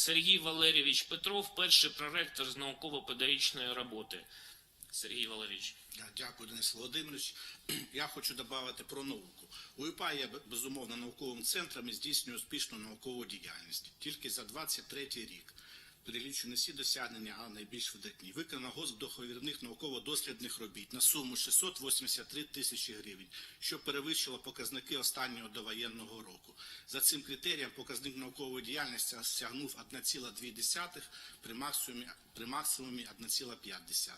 Сергій Валерійович Петров, перший проректор з науково-педагогічної роботи. Сергій Валерійович. Дякую, Денис Володимирович. Я хочу додати про науку. УЄПА є безумовно науковим центром і здійснює успішну наукову діяльність. Тільки за 23 рік перелічені всі досягнення, а найбільш видатні. Виконано гост договірних науково-дослідних робіт на суму 683 тисячі гривень, що перевищило показники останнього довоєнного року. За цим критерієм показник наукової діяльності сягнув 1,2 при максимумі, при максимумі 1,5.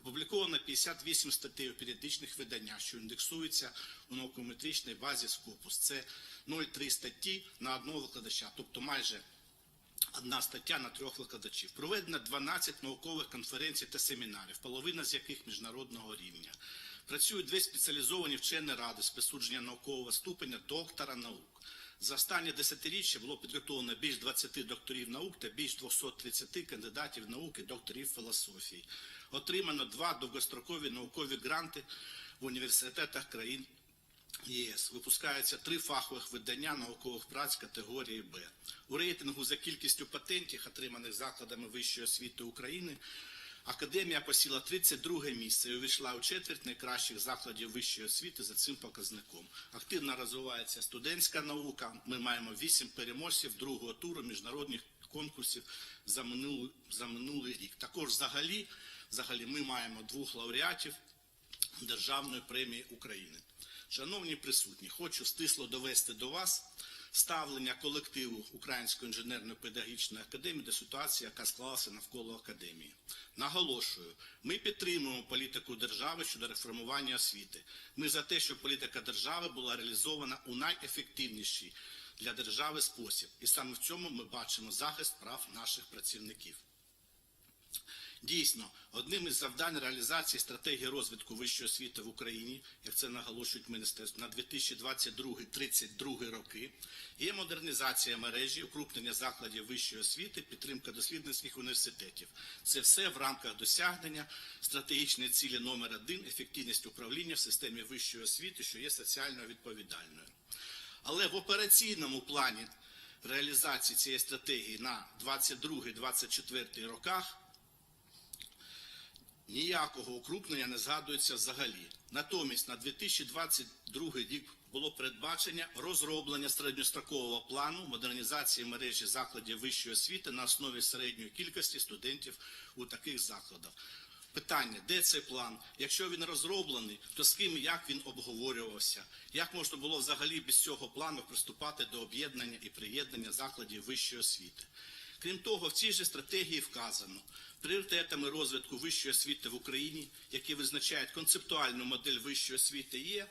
Опубліковано 58 статей у періодичних виданнях, що індексуються у наукометричній базі Scopus. Це 0,3 статті на одного викладача, тобто майже одна стаття на трьох викладачів. Проведено 12 наукових конференцій та семінарів, половина з яких міжнародного рівня. Працюють дві спеціалізовані вчені ради з присудження наукового ступеня доктора наук. За останні десятиріччя було підготовлено більш 20 докторів наук та більш 230 кандидатів наук і докторів філософії. Отримано два довгострокові наукові гранти в університетах країн ЄС. Випускаються три фахових видання наукових праць категорії Б. У рейтингу за кількістю патентів, отриманих закладами вищої освіти України, Академія посіла 32 місце і увійшла у четверть найкращих закладів вищої освіти за цим показником. Активно розвивається студентська наука. Ми маємо 8 переможців другого туру міжнародних конкурсів за минулий, за минулий рік. Також взагалі, взагалі ми маємо двох лауреатів Державної премії України. Шановні присутні, хочу стисло довести до вас ставлення колективу Української інженерно-педагогічної академії до ситуації, яка склалася навколо академії. Наголошую, ми підтримуємо політику держави щодо реформування освіти. Ми за те, щоб політика держави була реалізована у найефективніший для держави спосіб. І саме в цьому ми бачимо захист прав наших працівників. Дійсно, одним із завдань реалізації стратегії розвитку вищої освіти в Україні, як це наголошують міністерство, на 2022-32 роки, є модернізація мережі, укрупнення закладів вищої освіти, підтримка дослідницьких університетів. Це все в рамках досягнення стратегічної цілі номер один ефективність управління в системі вищої освіти, що є соціально відповідальною. Але в операційному плані реалізації цієї стратегії на 22-24 роках ніякого укрупнення не згадується взагалі. Натомість на 2022 рік було передбачення розроблення середньострокового плану модернізації мережі закладів вищої освіти на основі середньої кількості студентів у таких закладах. Питання, де цей план? Якщо він розроблений, то з ким і як він обговорювався? Як можна було взагалі без цього плану приступати до об'єднання і приєднання закладів вищої освіти? Крім того, в цій же стратегії вказано пріоритетами розвитку вищої освіти в Україні, які визначають концептуальну модель вищої освіти, є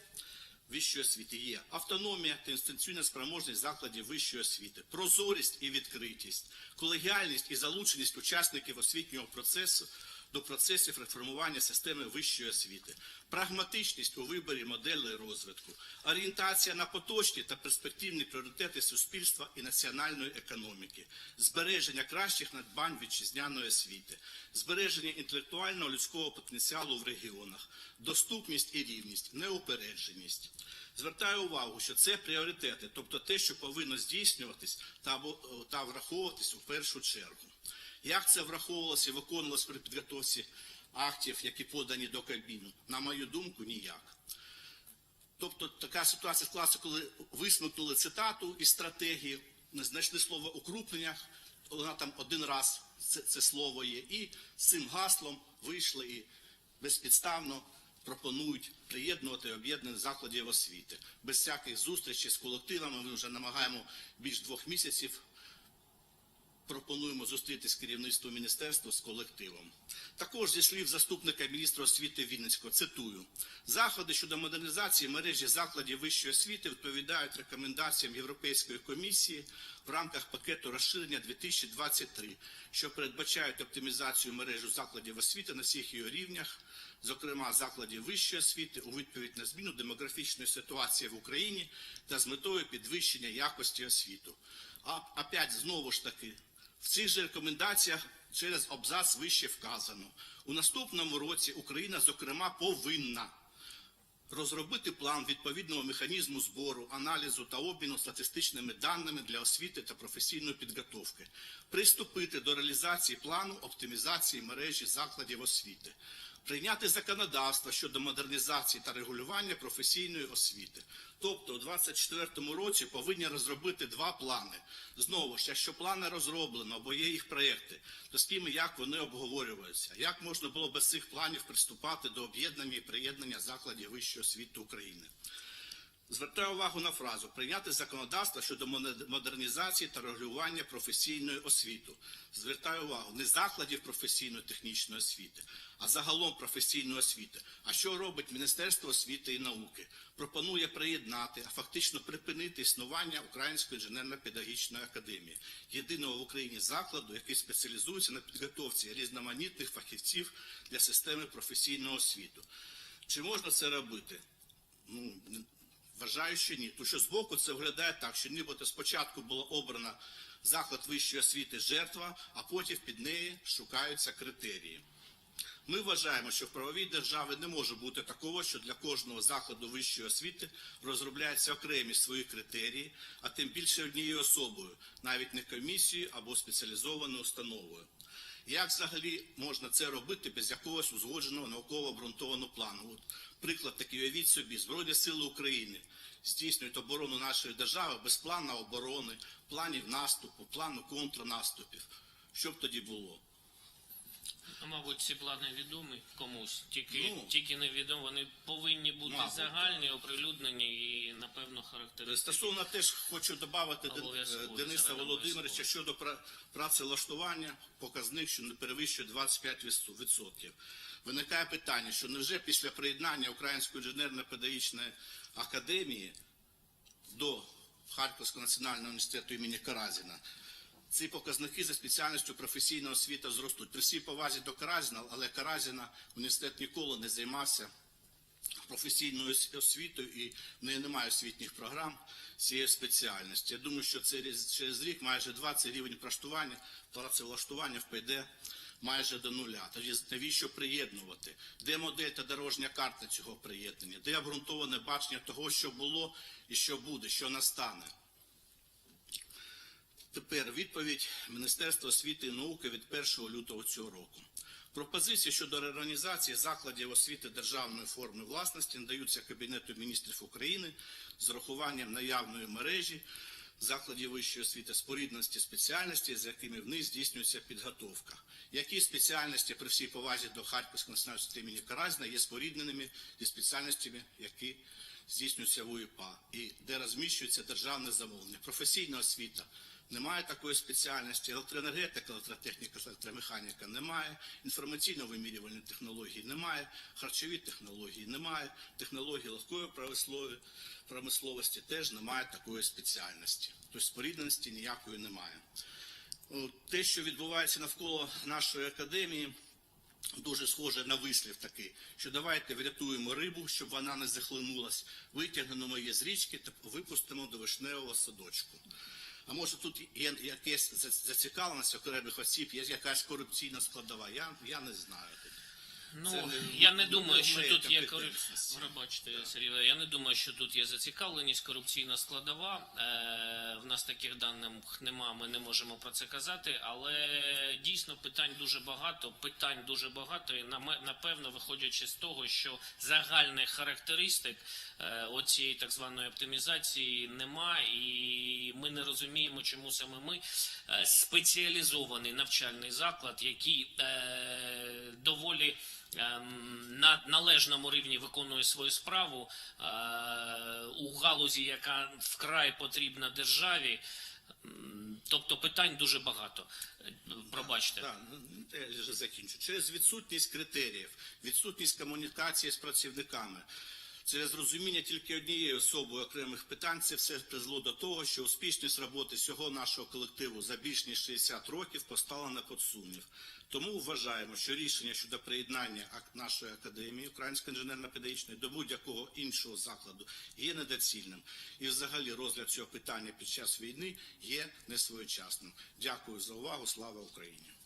вищої освіти є автономія та інстанційна спроможність закладів вищої освіти, прозорість і відкритість, колегіальність і залученість учасників освітнього процесу до процесів реформування системи вищої освіти, прагматичність у виборі моделей розвитку, орієнтація на поточні та перспективні пріоритети суспільства і національної економіки, збереження кращих надбань вітчизняної освіти, збереження інтелектуального людського потенціалу в регіонах, доступність і рівність, неупередженість. Звертаю увагу, що це пріоритети, тобто те, що повинно здійснюватись та, та враховуватись у першу чергу. Як це враховувалося і виконувалося при підготовці актів, які подані до Кабміну? На мою думку, ніяк. Тобто така ситуація склалася, коли висмикнули цитату із стратегії, знайшли слово укрупнення, вона там один раз це, це слово є, і з цим гаслом вийшли і безпідставно пропонують приєднувати об'єднаних закладів освіти. Без всяких зустрічей з колективами ми вже намагаємо більш двох місяців пропонуємо зустрітися з керівництвом міністерства з колективом. Також зі слів заступника міністра освіти Вінницького, цитую, заходи щодо модернізації мережі закладів вищої освіти відповідають рекомендаціям Європейської комісії в рамках пакету розширення 2023, що передбачають оптимізацію мережі закладів освіти на всіх її рівнях, зокрема закладів вищої освіти, у відповідь на зміну демографічної ситуації в Україні та з метою підвищення якості освіту. А опять знову ж таки в цих же рекомендаціях через абзац вище вказано. У наступному році Україна, зокрема, повинна Розробити план відповідного механізму збору, аналізу та обміну статистичними даними для освіти та професійної підготовки, приступити до реалізації плану оптимізації мережі закладів освіти, прийняти законодавство щодо модернізації та регулювання професійної освіти. Тобто, у 2024 році повинні розробити два плани. Знову ж, якщо плани розроблено або є їх проєкти, то з ким і як вони обговорюються? Як можна було без цих планів приступати до об'єднання і приєднання закладів вищої освіти України? Звертаю увагу на фразу прийняти законодавство щодо модернізації та регулювання професійної освіти. Звертаю увагу не закладів професійно-технічної освіти, а загалом професійної освіти. А що робить Міністерство освіти і науки? Пропонує приєднати, а фактично припинити існування Української інженерно-педагогічної академії, єдиного в Україні закладу, який спеціалізується на підготовці різноманітних фахівців для системи професійної освіти. Чи можна це робити? Ну, Вважаю, що ні. Тому що збоку це виглядає так, що нібито спочатку була обрана заклад вищої освіти жертва, а потім під неї шукаються критерії. Ми вважаємо, що в правовій державі не може бути такого, що для кожного закладу вищої освіти розробляються окремі свої критерії, а тим більше однією особою, навіть не комісією або спеціалізованою установою. Як взагалі можна це робити без якогось узгодженого науково обґрунтованого плану? От приклад такий, уявіть собі, Збройні сили України здійснюють оборону нашої держави без плану оборони, планів наступу, плану контрнаступів. Що б тоді було? Мабуть, ці плани відомі комусь, тільки, Ну. тільки невідомо. Вони повинні бути Мабуть, загальні, оприлюднені і, напевно, характеристичні. Стосовно теж хочу додати е, Дениса Володимировича щодо пра- працевлаштування показник, що не перевищує 25%. Виникає питання, що невже після приєднання Української інженерно-педагогічної академії до Харківського національного університету імені Каразіна ці показники за спеціальністю професійна освіта зростуть. При всій повазі до Каразіна, але Каразіна університет ніколи не займався професійною освітою і в неї немає освітніх програм цієї спеціальності. Я думаю, що це через рік майже 20 рівень працевлаштування, працевлаштування впаде майже до нуля. Тоді навіщо приєднувати? Де модель та дорожня карта цього приєднання? Де обґрунтоване бачення того, що було і що буде, що настане? Тепер відповідь Міністерства освіти і науки від 1 лютого цього року. Пропозиції щодо реорганізації закладів освіти державної форми власності надаються Кабінету міністрів України з урахуванням наявної мережі закладів вищої освіти спорідності спеціальності, з якими в них здійснюється підготовка. Які спеціальності при всій повазі до Харківського національного імені Каразіна є спорідненими зі спеціальностями, які здійснюються в УЄПА і де розміщується державне замовлення. Професійна освіта немає такої спеціальності, електроенергетика, електротехніка, електромеханіка немає, інформаційно-вимірювальні технології немає, харчові технології немає, технології легкої промисловості теж немає такої спеціальності. Тобто спорідненості ніякої немає. Те, що відбувається навколо нашої академії, дуже схоже на вислів такий, що давайте врятуємо рибу, щоб вона не захлинулась, витягнемо її з річки та випустимо до вишневого садочку. А може тут є якась за- зацікавленість окремих осіб, є якась корупційна складова. Я, я не знаю. Ну, Це не- я не думаю, що тут є корупція. Пробачте, Сергій, я не думаю, що тут є зацікавленість, корупційна складова. Е, в нас таких даних нема, ми не можемо про це казати, але дійсно питань дуже багато, питань дуже багато, і напевно, виходячи з того, що загальних характеристик е, оцієї так званої оптимізації нема, і ми не розуміємо, чому саме ми е, спеціалізований навчальний заклад, який е, доволі на належному рівні виконує свою справу е, у галузі, яка вкрай потрібна державі. Тобто питань дуже багато. Пробачте. Так, ну, я вже закінчу. Через відсутність критеріїв, відсутність комунікації з працівниками, через розуміння тільки однією особою окремих питань, це все призвело до того, що успішність роботи всього нашого колективу за більш ніж 60 років поставлена під сумнів. Тому вважаємо, що рішення щодо приєднання нашої академії Української інженерно-педагогічної до будь-якого іншого закладу є недоцільним. І взагалі розгляд цього питання під час війни є несвоєчасним. Дякую за увагу. Слава Україні!